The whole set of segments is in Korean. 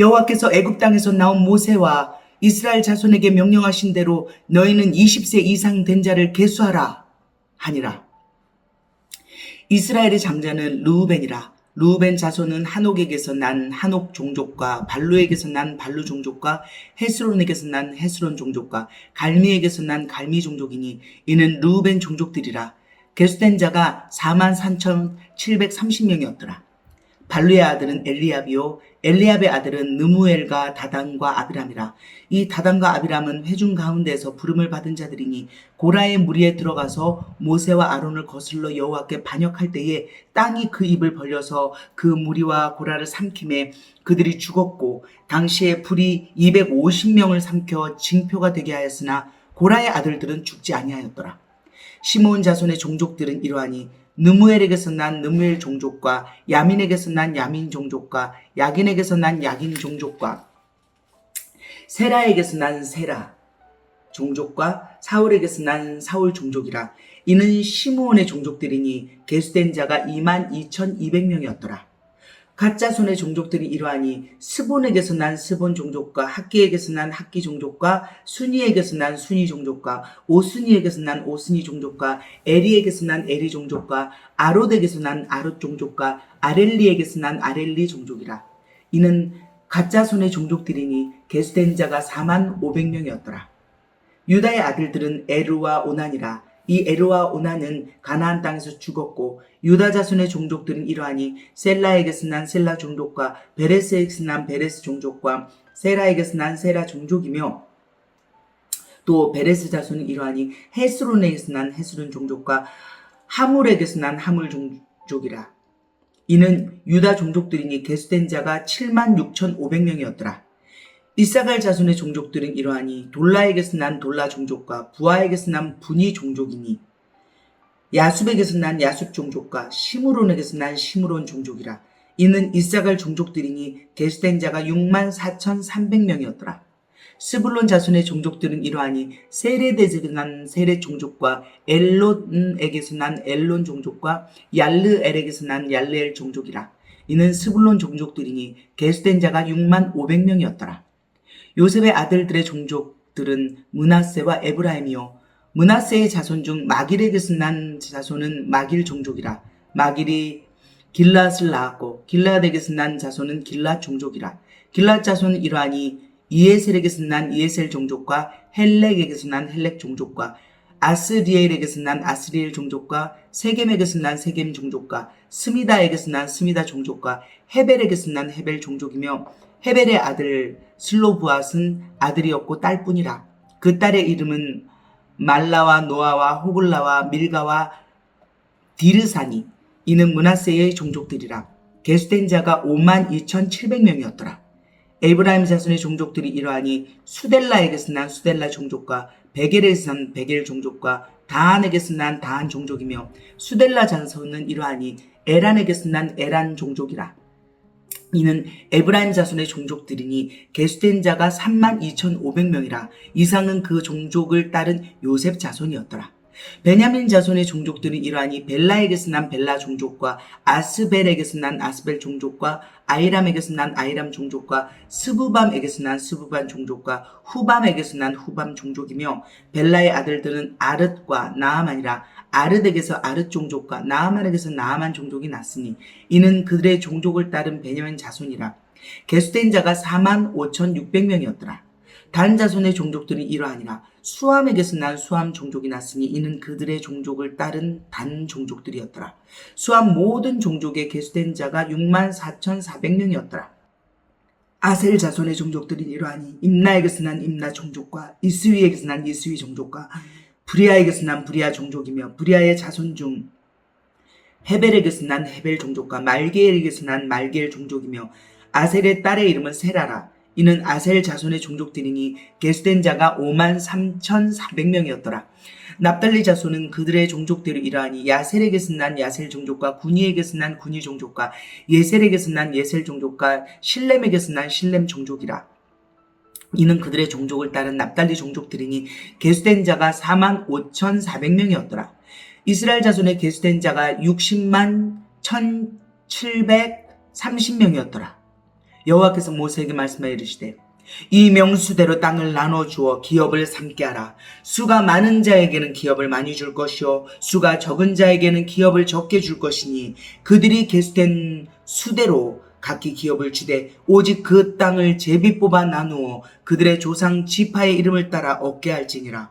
여호와께서 애굽 땅에서 나온 모세와 이스라엘 자손에게 명령하신 대로 너희는 20세 이상 된 자를 계수하라 하니라. 이스라엘의 장자는 루우벤이라. 루우벤 자손은 한옥에게서 난 한옥 종족과 발루에게서 난 발루 종족과 헤스론에게서 난 헤스론 종족과 갈미에게서 난 갈미 종족이니 이는 루우벤 종족들이라. 개수된 자가 4만 3,730명이었더라. 발루의 아들은 엘리압이요. 엘리압의 아들은 느무엘과 다단과 아비람이라. 이 다단과 아비람은 회중 가운데서 부름을 받은 자들이니 고라의 무리에 들어가서 모세와 아론을 거슬러 여호와께 반역할 때에 땅이 그 입을 벌려서 그 무리와 고라를 삼킴에 그들이 죽었고 당시에 불이 250명을 삼켜 징표가 되게 하였으나 고라의 아들들은 죽지 아니하였더라. 시몬 자손의 종족들은 이러하니 느무엘에게서 난 느무엘 종족과 야민에게서 난 야민 종족과 야긴에게서 난 야긴 종족과 세라에게서 난 세라 종족과 사울에게서 난 사울 종족이라 이는 시므온의 종족들이니 계수된 자가 2만 2,200명이었더라. 가짜 손의 종족들이 이러하니 스본에게서 난 스본 종족과 학기에게서 난 학기 종족과 순이에게서 난 순이 종족과 오순이에게서 난 오순이 종족과 에리에게서 난 에리 종족과 아롯에게서 난 아롯 종족과 아렐리에게서 난 아렐리 종족이라. 이는 가짜 손의 종족들이니 계수된 자가 4만 500명이었더라. 유다의 아들들은 에루와 오난이라. 이 에루와 오난은 가나안 땅에서 죽었고 유다 자손의 종족들은 이러하니 셀라에게서 난 셀라 종족과 베레스에게서 난 베레스 종족과 세라에게서 난 세라 종족이며 또 베레스 자손은 이러하니 헤스론에게서 난 헤스론 종족과 하물에게서 난 하물 종족이라. 이는 유다 종족들이니 계수된 자가 7만 6,500명이었더라. 이사갈 자손의 종족들은 이러하니 돌라에게서 난 돌라 종족과 부하에게서 난 분이 종족이니 야숲에게서 난 야숲 종족과 시므론에게서 난 시므론 종족이라 이는 이사갈 종족들이니 계수된 자가 6만 4,300명이었더라. 스불론 자손의 종족들은 이러하니 세레데에서 난 세레 종족과 엘론에게서 난 엘론 종족과 얄르엘에게서 난 얄르엘 종족이라. 이는 스불론 종족들이니 계수된 자가 6만 500명이었더라. 요셉의 아들들의 종족들은 문하세와 에브라임이요. 문하세의 자손 중 마길에게서 난 자손은 마길 종족이라. 마길이 길랏을 낳았고 길랏에게서 난 자손은 길랏 종족이라. 길랏 자손은 이러하니 이에셀에게서 난 이에셀 종족과 헬렉에게서 난 헬렉 종족과 아스리엘에게서 난 아스리엘 종족과 세겜에게서 난 세겜 종족과 스미다에게서 난 스미다 종족과 헤벨에게서 난 헤벨 종족이며 헤벨의 아들 슬로브앗은 아들이었고 딸뿐이라. 그 딸의 이름은 말라와 노아와 호글라와 밀가와 디르사니. 이는 문하세의 종족들이라. 개수된 자가 5만 2,700명이었더라. 에브라임 자손의 종족들이 이러하니 수델라에게서 난 수델라 종족과 베겔에서 난 베겔 종족과 다한에게서 난 다한 종족이며 수델라 자손은 이러하니 에란에게서 난 에란 종족이라. 이는 에브라임 자손의 종족들이니 계수된 자가 3만 2,500명이라 이상은 그 종족을 따른 요셉 자손이었더라. 베냐민 자손의 종족들은 이러하니 벨라에게서 난 벨라 종족과 아스벨에게서 난 아스벨 종족과 아이람에게서 난 아이람 종족과 스부밤에게서 난 스부밤 종족과 후밤에게서 난 후밤 종족이며 벨라의 아들들은 아르과 나아만이라 아르덱에서 아르 종족과 나아만에게서 나아만 종족이 났으니 이는 그들의 종족을 따른 베냐민 자손이라 개수된 자가 4만 5,600명이었더라. 다른 자손의 종족들이 이러하니라 수함에게서 난 수함 종족이 났으니 이는 그들의 종족을 따른 단 종족들이었더라. 수함 모든 종족에 개수된 자가 6만 4,400명이었더라. 아셀 자손의 종족들이 이러하니 임나에게서 난 임나 종족과 이스위에게서 난 이스위 종족과 브리아에게서 난 브리아 종족이며 브리아의 자손 중 헤벨에게서 난 헤벨 종족과 말게엘에게서 난 말게엘 종족이며 아셀의 딸의 이름은 세라라. 이는 아셀 자손의 종족 들이니 계수된 자가 5만 3,400명이었더라. 납달리 자손은 그들의 종족대로 이러하니 야셀에게서 난 야셀 종족과 군이에게서 난 군이 종족과 예셀에게서 난 예셀 종족과 실렘에게서 난 실렘 종족이라. 이는 그들의 종족을 따른 납달리 종족들이니 계수된 자가 4만 5,400명이었더라. 이스라엘 자손의 계수된 자가 60만 1,730명이었더라. 여호와께서 모세에게 말씀하여 이르시되 이 명수대로 땅을 나눠 주어 기업을 삼게 하라. 수가 많은 자에게는 기업을 많이 줄 것이요 수가 적은 자에게는 기업을 적게 줄 것이니 그들이 계수된 수대로 각기 기업을 주되 오직 그 땅을 제비 뽑아 나누어 그들의 조상 지파의 이름을 따라 얻게 할지니라.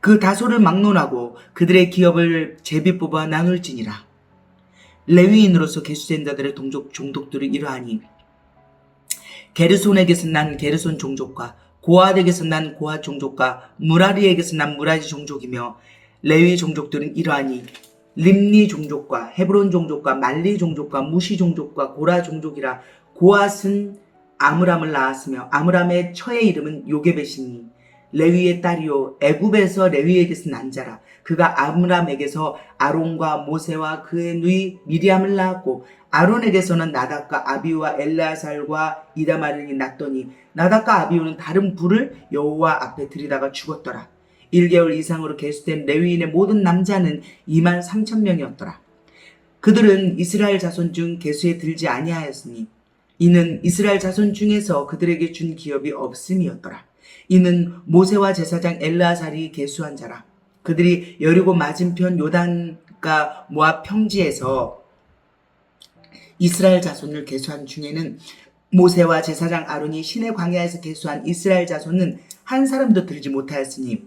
그 다소를 막론하고 그들의 기업을 제비 뽑아 나눌지니라. 레위인으로서 계수된 자들의 동족 종족들을 이러하니 게르손에게서 난 게르손 종족과 고아에게서 난 고아 종족과 무라리에게서 난 무라리 종족이며 레위 종족들은 이러하니 림니 종족과 헤브론 종족과 말리 종족과 무시 종족과 고라 종족이라 고앗은 아므람을 낳았으며 아므람의 처의 이름은 요게벳이니 레위의 딸이요. 애굽에서 레위에게서 난 자라. 그가 아므람에게서 아론과 모세와 그의 누이 미리암을 낳았고 아론에게서는 나답과 아비우와 엘라살과 이다마르니 낳더니 나답과 아비우는 다른 불을 여호와 앞에 들이다가 죽었더라. 1개월 이상으로 계수된 레위인의 모든 남자는 2만 3천 명이었더라. 그들은 이스라엘 자손 중 계수에 들지 아니하였으니 이는 이스라엘 자손 중에서 그들에게 준 기업이 없음이었더라 이는 모세와 제사장 엘라살이 계수한 자라. 그들이 여리고 맞은편 요단가 모압 평지에서 이스라엘 자손을 계수한 중에는 모세와 제사장 아론이 신의 광야에서 계수한 이스라엘 자손은 한 사람도 들지 못하였으니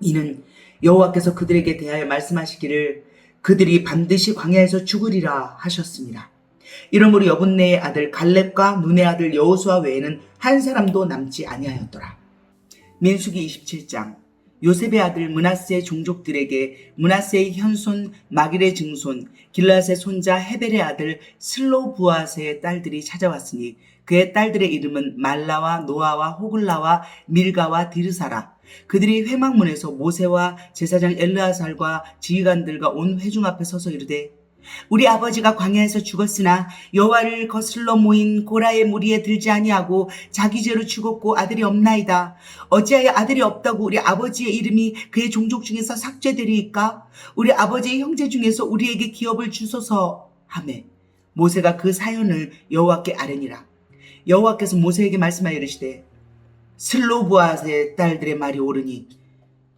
이는 여호와께서 그들에게 대하여 말씀하시기를 그들이 반드시 광야에서 죽으리라 하셨습니다. 이러므로 여분네의 아들 갈렙과 눈의 아들 여호수아 외에는 한 사람도 남지 아니하였더라. 민수기 27장 요셉의 아들 문하세의 종족들에게 문하세의 현손 마길의 증손 길라스의 손자 헤벨의 아들 슬로부아스의 딸들이 찾아왔으니 그의 딸들의 이름은 말라와 노아와 호글라와 밀가와 디르사라 그들이 회막문에서 모세와 제사장 엘르아살과 지휘관들과 온 회중 앞에 서서 이르되 우리 아버지가 광야에서 죽었으나 여호와를 거슬러 모인 고라의 무리에 들지 아니하고 자기 죄로 죽었고 아들이 없나이다. 어찌하여 아들이 없다고 우리 아버지의 이름이 그의 종족 중에서 삭제되리이까? 우리 아버지의 형제 중에서 우리에게 기업을 주소서 하매 모세가 그 사연을 여호와께 아뢰니라. 여호와께서 모세에게 말씀하여 이르시되 슬로브아스의 딸들의 말이 옳으니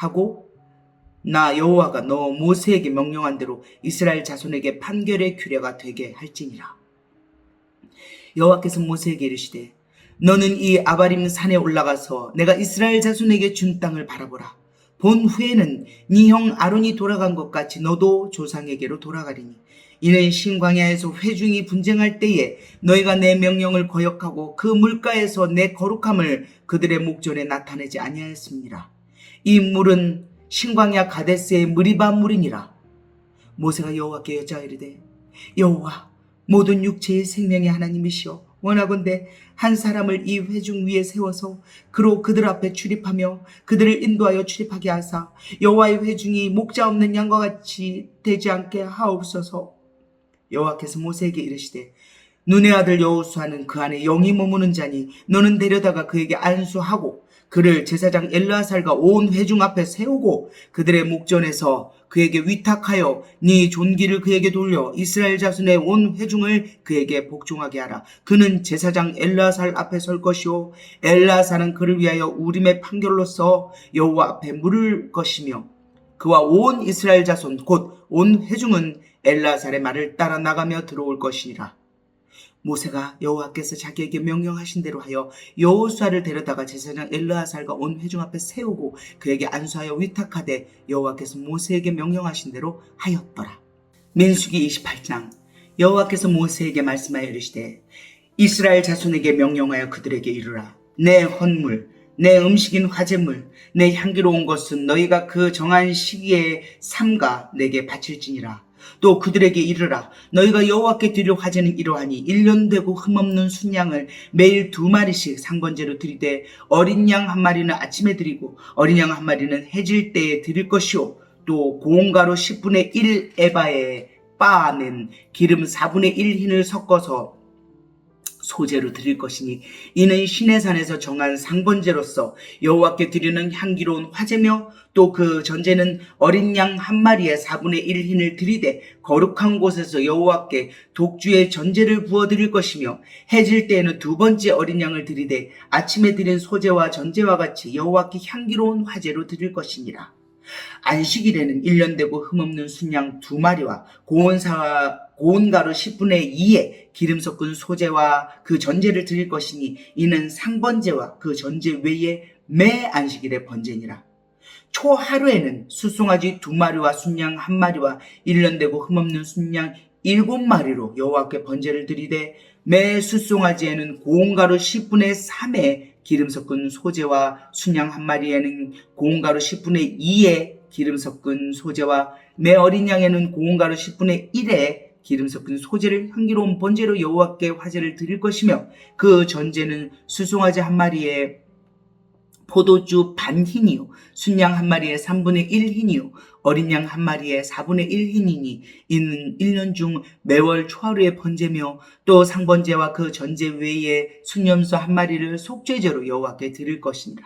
하고 나 여호와가 너 모세에게 명령한 대로 이스라엘 자손에게 판결의 규례가 되게 할지니라. 여호와께서 모세에게 이르시되 너는 이 아바림 산에 올라가서 내가 이스라엘 자손에게 준 땅을 바라보라. 본 후에는 네 형 아론이 돌아간 것 같이 너도 조상에게로 돌아가리니 이는 신광야에서 회중이 분쟁할 때에 너희가 내 명령을 거역하고 그 물가에서 내 거룩함을 그들의 목전에 나타내지 아니하였습니다. 이 물은 신광야 가데스의 무리바 물이니라. 모세가 여호와께 여자 이르되 여호와 모든 육체의 생명의 하나님이시여 원하건대 한 사람을 이 회중 위에 세워서 그로 그들 앞에 출입하며 그들을 인도하여 출입하게 하사 여호와의 회중이 목자 없는 양과 같이 되지 않게 하옵소서 여호와께서 모세에게 이르시되 눈의 아들 여호수아는 그 안에 영이 머무는 자니 너는 데려다가 그에게 안수하고 그를 제사장 엘르아살과 온 회중 앞에 세우고 그들의 목전에서 그에게 위탁하여 네 존귀를 그에게 돌려 이스라엘 자손의 온 회중을 그에게 복종하게 하라. 그는 제사장 엘르아살 앞에 설 것이요 엘르아살은 그를 위하여 우림의 판결로서 여호와 앞에 물을 것이며 그와 온 이스라엘 자손 곧 온 회중은 엘라살의 말을 따라 나가며 들어올 것이니라. 모세가 여호와께서 자기에게 명령하신 대로 하여 여호수아를 데려다가 제사장 엘르아살과 온 회중 앞에 세우고 그에게 안수하여 위탁하되 여호와께서 모세에게 명령하신 대로 하였더라. 민수기 28장. 여호와께서 모세에게 말씀하여 이르시되 이스라엘 자손에게 명령하여 그들에게 이르라. 내 헌물 내 음식인 화제물 내 향기로운 것은 너희가 그 정한 시기에 삼가 내게 바칠지니라 또 그들에게 이르라 너희가 여호와께 드릴 화제는 이러하니 1년 되고 흠없는 순양을 매일 두 마리씩 상번제로 드리되 어린 양 한 마리는 아침에 드리고 어린 양 한 마리는 해질 때에 드릴 것이요 또 고온가루 10분의 1 에바에 빻아낸 기름 4분의 1 흰을 섞어서 소재로 드릴 것이니 이는 신의 산에서 정한 상번제로서 여호와께 드리는 향기로운 화제며 또 그 전제는 어린 양 한 마리에 4분의 1 흰을 드리되 거룩한 곳에서 여호와께 독주의 전제를 부어 드릴 것이며 해질 때에는 두 번째 어린 양을 드리되 아침에 드린 소재와 전제와 같이 여호와께 향기로운 화제로 드릴 것이니라 안식일에는 1년 되고 흠없는 순양 두 마리와 고온사 고온가루 10분의 2에 기름 섞은 소재와 그 전제를 드릴 것이니 이는 상번제와 그 전제 외에 매 안식일의 번제니라. 초 하루에는 수송아지 두 마리와 순양 한 마리와 1년 되고 흠없는 순양 일곱 마리로 여호와께 번제를 드리되 매 수송아지에는 고온가루 10분의 3에 기름 섞은 소재와 순양 한 마리에는 고온가루 10분의 2에 기름 섞은 소재와 매 어린 양에는 고온가루 10분의 1에 기름 섞은 소재를 향기로운 번제로 여호와께 화제를 드릴 것이며 그 전제는 수송아지 한 마리에 포도주 반 흰이요 순양 한 마리에 3분의 1 흰이요 어린 양 한 마리에 4분의 1 흰이니 이는 1년 중 매월 초하루의 번제며 또 상번제와 그 전제 외에 순염소 한 마리를 속죄제로 여호와께 드릴 것이니라.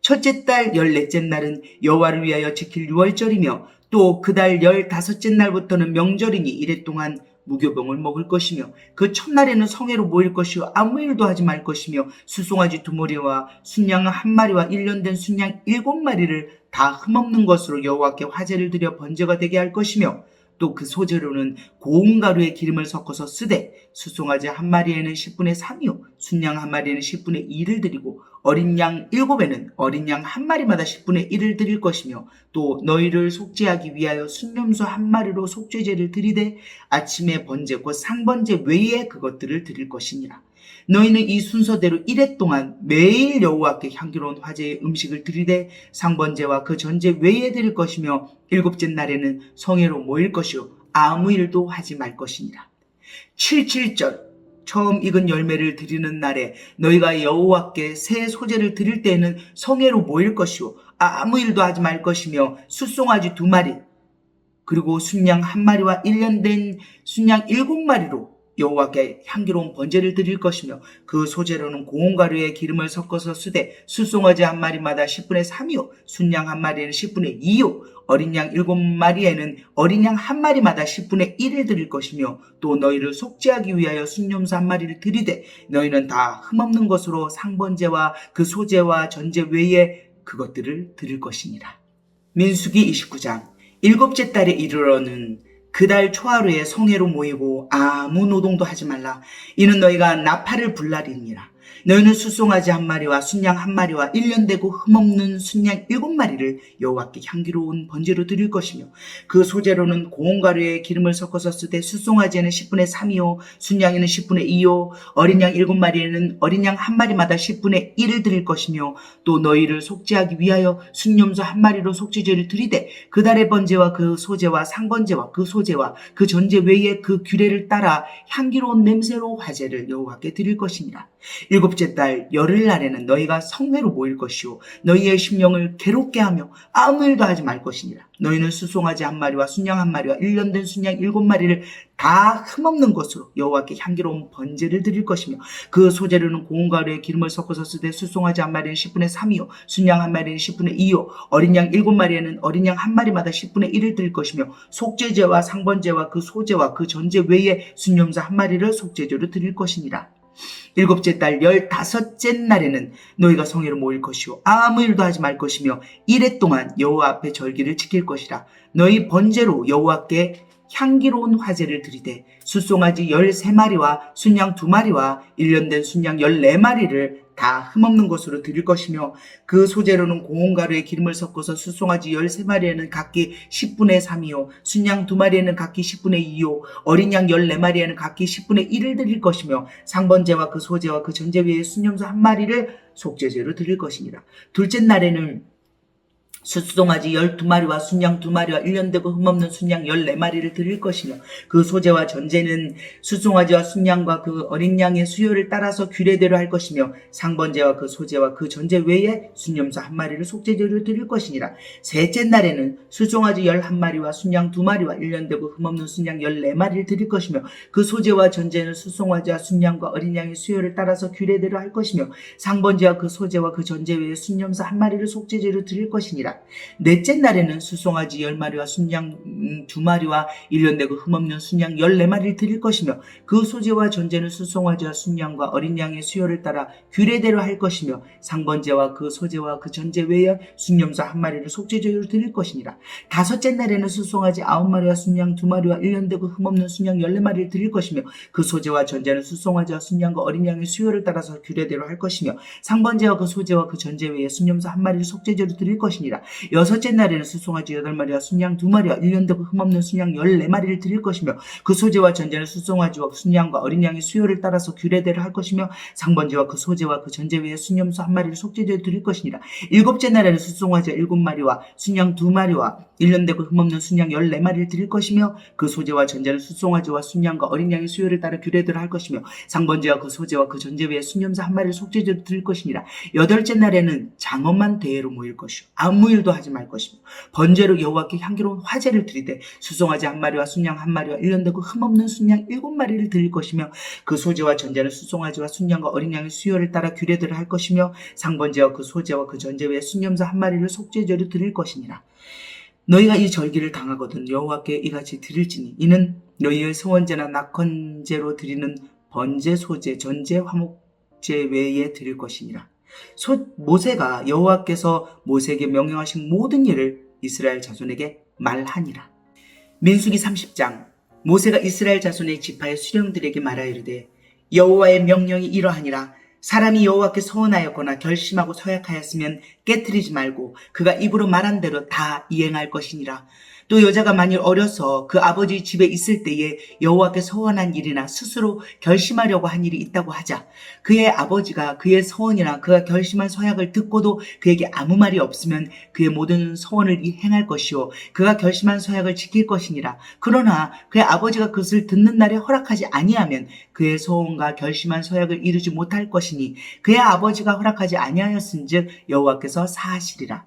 첫째 달 열넷째 날은 여호와를 위하여 지킬 유월절이며 또 그 달 열다섯째 날부터는 명절이니 이래 동안 무교병을 먹을 것이며 그 첫날에는 성회로 모일 것이요 아무 일도 하지 말 것이며 수송아지 두 마리와 순양 한 마리와 일년된 순양 일곱 마리를 다 흠없는 것으로 여호와께 화제를 드려 번제가 되게 할 것이며 또 그 소재로는 고운 가루에 기름을 섞어서 쓰되 수송아지 한 마리에는 10분의 3이요 순양 한 마리에는 10분의 2를 드리고 어린 양 일곱에는 어린 양 한 마리마다 10분의 1을 드릴 것이며 또 너희를 속죄하기 위하여 순념소 한 마리로 속죄제를 드리되 아침에 번제 곧 상번제 외에 그것들을 드릴 것이니라. 너희는 이 순서대로 이래 동안 매일 여호와께 향기로운 화제의 음식을 드리되 상번제와 그 전제 외에 드릴 것이며 일곱째 날에는 성회로 모일 것이요 아무 일도 하지 말 것이니라. 77절 처음 익은 열매를 드리는 날에 너희가 여호와께 새 소재를 드릴 때에는 성회로 모일 것이요 아무 일도 하지 말 것이며 숫송아지 두 마리 그리고 순양 한 마리와 1년 된 순양 일곱 마리로 여호와께 향기로운 번제를 드릴 것이며 그 소재로는 고운 가루에 기름을 섞어서 쓰되 숫송아지 한 마리마다 10분의 3이요 순양 한 마리에는 10분의 2요 어린 양 일곱 마리에는 어린 양 한 마리마다 10분의 1을 드릴 것이며 또 너희를 속죄하기 위하여 순념소 한 마리를 드리되 너희는 다 흠없는 것으로 상번제와 그 소재와 전제 외에 그것들을 드릴 것이니라. 민수기 29장 일곱째 달에 이르러는 그달 초하루에 성회로 모이고 아무 노동도 하지 말라. 이는 너희가 나팔을 불날이니라. 너희는 수송아지 한 마리와 순양 한 마리와 1년 되고 흠없는 순양 일곱 마리를 여호와께 향기로운 번제로 드릴 것이며 그 소재로는 고운 가루에 기름을 섞어서 쓰되 수송아지에는 10분의 3이요 순양에는 10분의 2요 어린 양 일곱 마리에는 어린 양 한 마리마다 10분의 1을 드릴 것이며 또 너희를 속죄하기 위하여 순념소 한 마리로 속죄제를 드리되 그 달의 번제와 그 소재와 상번제와 그 소재와 그 전제 외에 그 규례를 따라 향기로운 냄새로 화제를 여호와께 드릴 것이니라. 일곱 째 달 열흘 날에는 너희가 성회로 모일 것이요. 너희의 심령을 괴롭게 하며 아무 일도 하지 말 것이니라. 너희는 수송아지 한 마리와 순양 한 마리와 일년 된 순양 일곱 마리를 다 흠없는 것으로 여호와께 향기로운 번제를 드릴 것이며 그 소재로는 고운 가루에 기름을 섞어서 쓰되 수송아지 한 마리는 10분의 3이요 순양 한 마리는 10분의 2요 어린 양 일곱 마리에는 어린 양 한 마리마다 10분의 1을 드릴 것이며 속죄제와 상번제와 그 소제와 그 전제 외에 순념사 한 마리를 속죄제로 드릴 것이니라 일곱째 달 열다섯째 날에는 너희가 성회로 모일 것이요. 아무 일도 하지 말 것이며 이래 동안 여호와 앞에 절기를 지킬 것이라. 너희 번제로 여호와께 향기로운 화제를 드리되 숫송아지 13마리와 순양 2마리와 1년 된 순양 14마리를 다 흠없는 것으로 드릴 것이며 그 소재로는 고온가루에 기름을 섞어서 숫송아지 13마리에는 각기 10분의 3이요 순양 2마리에는 각기 10분의 2요 어린 양 14마리에는 각기 10분의 1을 드릴 것이며 상번제와 그 소제와 그 전제 위에 순염소 한 마리를 속죄제로 드릴 것이니라 둘째 날에는 숫송아지 12마리와 순양 2마리와 1년 되고 흠없는 순양 14마리를 드릴 것이며 그 소재와 전제는 숫송아지와 순양과 그 어린 양의 수요를 따라서 규례대로 할 것이며 상번제와 그 소재와 그 전제 외에 순염소 한 마리를 속죄제로 드릴 것이니라. 셋째 날에는 숫송아지 11마리와 순양 2마리와 1년 되고 흠없는 순양 14마리를 드릴 것이며 그 소재와 전제는 숫송아지와 순양과 어린 양의 수요를 따라서 규례대로 할 것이며 상번제와 그 소재와 그 전제 외에 순염소 한 마리를 속죄제로 드릴 것이니라 넷째 날에는 수송아지 열 마리와 순양 음, 두 마리와 일년되고 흠없는 순양 열네 마리를 드릴 것이며 그 소재와 전제는 수송아지와 순양과 어린 양의 수요를 따라 규례대로 할 것이며 상번제와 그 소재와 그 전제 외에 순염소 한 마리를 속죄제로 드릴 것이니라. 다섯째 날에는 수송아지 아홉 마리와 순양 두 마리와 일년되고 흠없는 순양 열네 마리를 드릴 것이며 그 소재와 전제는 수송아지와 순양과 어린 양의 수요를 따라서 규례대로 할 것이며 상번제와 그 소재와 그 전제 외에 순염소 한 마리를 속죄제로 드릴 것이니라 여섯째 날에는 수송아지 여덟 마리와 순양 두 마리와 일년되고 흠없는 순양 열네 마리를 드릴 것이며 그 소재와 전제는 수송아지와 순양과 어린 양의 수요를 따라서 규례대로 할 것이며 상번제와 그 소재와 그 전제 외에 순염소 한 마리를 속죄제로 드릴 것이니라. 일곱째 날에는 수송아지 일곱 마리와 순양 두 마리와 일년되고 흠없는 순양 열네 마리를 드릴 것이며 그 소재와 전제는 수송아지와 순양과 어린 양의 수요를 따라 규례대로 할 것이며 상번제와 그 소재와 그 전제 외에 순염소 한 마리를 속죄제로 드릴 것이니라. 여덟째 날에는 장엄한 대회로 모일 것이요. 아무 일도 하지 말 것이며 번제로 여호와께 향기로운 화제를 드리되 수송아지 한 마리와 순양 한 마리와 일년되고 흠없는 순양 일곱 마리를 드릴 것이며 그 소재와 전제는 수송아지와 순양과 어린 양의 수요를 따라 규례대로 할 것이며 상번제와 그 소재와 그 전제 외에 순염소 한 마리를 속죄제로 드릴 것이니라. 너희가 이 절기를 당하거든 여호와께 이같이 드릴지니 이는 너희의 소원제나 낙헌제로 드리는 번제 소제 전제 화목제 외에 드릴 것이니라. 소, 모세가 여호와께서 모세에게 명령하신 모든 일을 이스라엘 자손에게 말하니라. 민수기 30장 모세가 이스라엘 자손의 지파의 수령들에게 말하이르되 여호와의 명령이 이러하니라 사람이 여호와께 서원하였거나 결심하고 서약하였으면 깨뜨리지 말고 그가 입으로 말한 대로 다 이행할 것이니라. 또 여자가 만일 어려서 그 아버지 집에 있을 때에 여호와께 서원한 일이나 스스로 결심하려고 한 일이 있다고 하자. 그의 아버지가 그의 서원이나 그가 결심한 서약을 듣고도 그에게 아무 말이 없으면 그의 모든 서원을 행할 것이요. 그가 결심한 서약을 지킬 것이니라. 그러나 그의 아버지가 그것을 듣는 날에 허락하지 아니하면 그의 서원과 결심한 서약을 이루지 못할 것이니 그의 아버지가 허락하지 아니하였은즉 여호와께서 사하시리라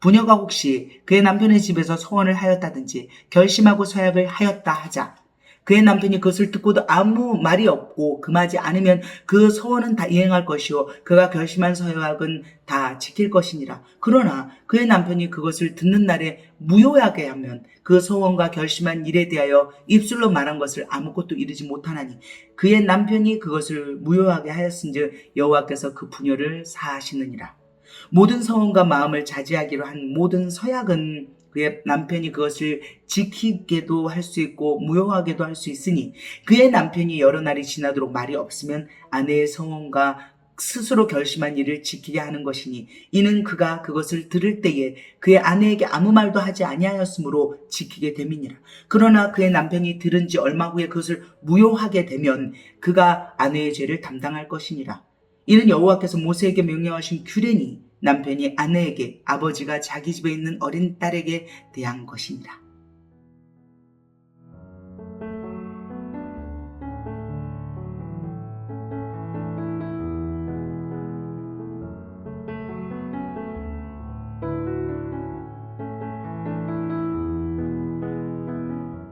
부녀가 혹시 그의 남편의 집에서 소원을 하였다든지 결심하고 서약을 하였다 하자. 그의 남편이 그것을 듣고도 아무 말이 없고 금하지 않으면 그 소원은 다 이행할 것이요. 그가 결심한 서약은 다 지킬 것이니라. 그러나 그의 남편이 그것을 듣는 날에 무효하게 하면 그 소원과 결심한 일에 대하여 입술로 말한 것을 아무것도 이루지 못하나니 그의 남편이 그것을 무효하게 하였은즉 여호와께서 그 부녀를 사하시느니라 모든 서원과 마음을 자제하기로 한 모든 서약은 그의 남편이 그것을 지키게도 할 수 있고 무효하게도 할 수 있으니 그의 남편이 여러 날이 지나도록 말이 없으면 아내의 서원과 스스로 결심한 일을 지키게 하는 것이니 이는 그가 그것을 들을 때에 그의 아내에게 아무 말도 하지 아니하였으므로 지키게 됨이니라. 그러나 그의 남편이 들은 지 얼마 후에 그것을 무효하게 되면 그가 아내의 죄를 담당할 것이니라. 이는 여호와께서 모세에게 명령하신 규례니 남편이 아내에게 아버지가 자기 집에 있는 어린 딸에게 대한 것이니라.